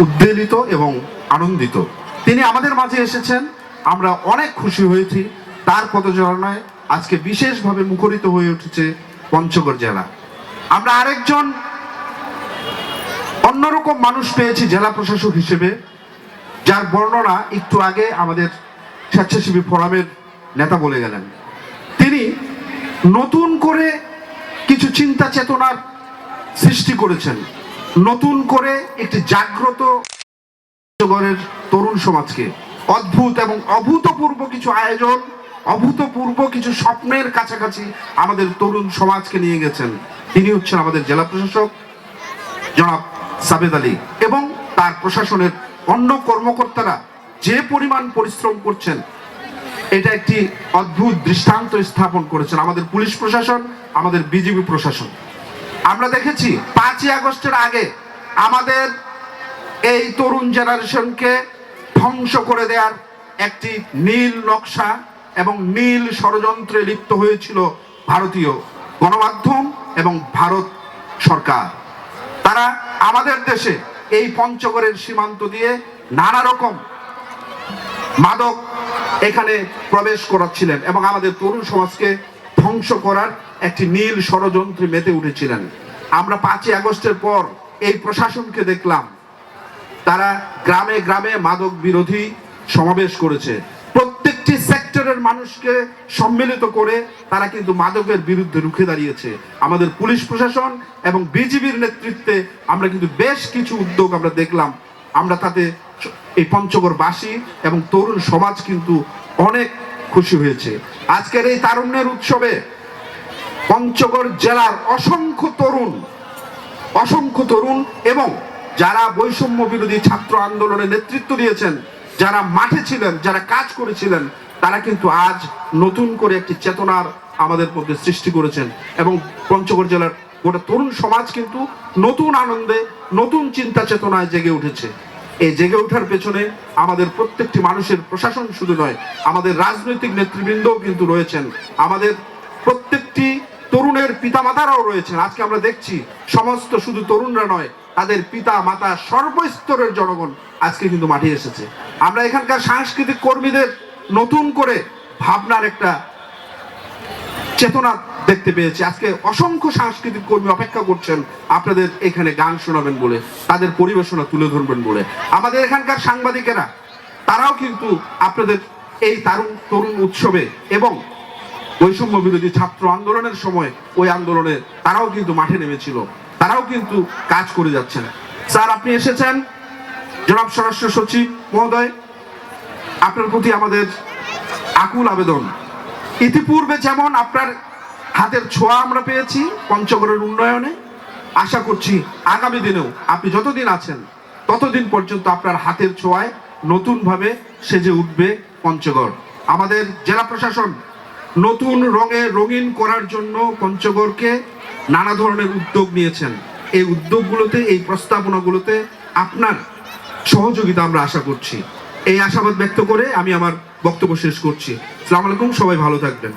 উদ্বেলিত এবং আনন্দিত। তিনি আমাদের মাঝে এসেছেন, আমরা অনেক খুশি হয়েছি। তার পদচারণায় আজকে বিশেষভাবে মুখরিত হয়ে উঠেছে পঞ্চগড় জেলা। আমরা আরেকজন অন্যরকম মানুষ পেয়েছি জেলা প্রশাসক হিসেবে, যার বর্ণনা একটু আগে আমাদের স্বেচ্ছাসেবী ফোরামের নেতা বলে গেলেন। তিনি নতুন করে কিছু চিন্তা চেতনার সৃষ্টি করেছেন। নতুন করে একটি জাগ্রত তরুণ সমাজকে অদ্ভুত এবং অভূতপূর্ব কিছু আয়োজন, অভূতপূর্ব কিছু স্বপ্নের কাছাকাছি আমাদের তরুণ সমাজকে নিয়ে গেছেন। তিনি হচ্ছেন আমাদের জেলা প্রশাসক জনাব সাবেদ আলী এবং তার প্রশাসনের অন্য কর্মকর্তারা যে পরিমাণ পরিশ্রম করছেন, এটা একটি অদ্ভুত দৃষ্টান্ত স্থাপন করেছেন আমাদের পুলিশ প্রশাসন, আমাদের বিজিবি প্রশাসন। আমরা দেখেছি পাঁচই আগস্টের আগে আমাদের এই তরুণ জেনারেশনকে ধ্বংস করে দেওয়ার একটি নীল নকশা এবং নীল ষড়যন্ত্রে লিপ্ত হয়েছিল ভারতীয় গণমাধ্যম এবং ভারত সরকার। তারা আমাদের দেশে এই পঞ্চগড়ের সীমান্ত দিয়ে নানা রকম মাদক এখানে প্রবেশ করাচ্ছিলেন এবং আমাদের তরুণ সমাজকে ধ্বংস করার একটি নীল ষড়যন্ত্রে মেতে উঠেছিলেন। আমরা পাঁচই আগস্টের পর এই প্রশাসনকে দেখলাম। তারা গ্রামে গ্রামে মাদক বিরোধী সমাবেশ করেছে। প্রত্যেকটি সেক্টরের মানুষকে সম্মিলিত করে তারা কিন্তু মাদকের বিরুদ্ধে রুখে দাঁড়িয়েছে। আমাদের পুলিশ প্রশাসন এবং বিজিবির নেতৃত্বে আমরা কিন্তু বেশ কিছু উদ্যোগ আমরা দেখলাম। আমরা তাতে এই পঞ্চগড়বাসী এবং তরুণ সমাজ কিন্তু অনেক খুশি হয়েছে। আজকের এই তারুণ্যের উৎসবে পঞ্চগড় জেলার অসংখ্য তরুণ অসংখ্য তরুণ এবং যারা বৈষম্য বিরোধী ছাত্র আন্দোলনে নেতৃত্ব দিয়েছেন, যারা মাঠে ছিলেন, যারা কাজ করেছিলেন, তারা কিন্তু আজ নতুন করে একটি চেতনার আমাদের মধ্যে সৃষ্টি করেছেন এবং পঞ্চগড় জেলার গোটা তরুণ সমাজ কিন্তু নতুন আনন্দে, নতুন চিন্তা চেতনায় জেগে উঠেছে। এই জেগে ওঠার পেছনে আমাদের প্রত্যেকটি মানুষের প্রশাসন শুধু নয়, আমাদের রাজনৈতিক নেতৃবৃন্দও কিন্তু রয়েছেন। আমাদের প্রত্যেকটি তরুণের পিতা মাতারাও রয়েছেন। আজকে আমরা দেখছি, সমস্ত শুধু তরুণরা নয়, তাদের পিতা মাতা সর্বস্তরের জনগণ আজকে কিন্তু মাঠে এসেছে। আমরা এখানকার সাংস্কৃতিক কর্মীদের নতুন করে ভাবনার একটা চেতনা দেখতে পেয়েছি। আজকে অসংখ্য সাংস্কৃতিক কর্মী অপেক্ষা করছেন। আপনাদের এখানে গান শোনাবেন বলে, তাদের পরিবেশনা তুলে ধরবেন বলে। আমাদের এখানকার সাংবাদিকেরা, তারাও কিন্তু আপনাদের এই তারুণ, তরুণ উৎসবে এবং বৈষম্য বিরোধী ছাত্র আন্দোলনের সময় ওই আন্দোলনে তারাও কিন্তু মাঠে নেমেছিল। তারাও কিন্তু কাজ করে যাচ্ছেন। স্যার, আপনি এসেছেন? জনাব স্বরাষ্ট্র সচিব মহোদয়, আপনার প্রতি আমাদের আকুল আবেদন। ইতিপূর্বে যেমন আপনার হাতের ছোঁয়া আমরা পেয়েছি পঞ্চগড়ের উন্নয়নে, আশা করছি আগামী দিনেও আপনি যতদিন আছেন, ততদিন পর্যন্ত আপনার হাতের ছোঁয়ায় নতুনভাবে সেজে উঠবে পঞ্চগড়। আমাদের জেলা প্রশাসন নতুন রঙে রঙিন করার জন্য পঞ্চগড়কে নানা ধরনের উদ্যোগ নিয়েছেন। এই উদ্যোগগুলোতে, এই প্রস্তাবনাগুলোতে আপনার সহযোগিতা আমরা আশা করছি। এই আশাবাদ ব্যক্ত করে আমি আমার বক্তব্য শেষ করছি। সালাম আলাইকুম সবাই ভালো থাকবেন।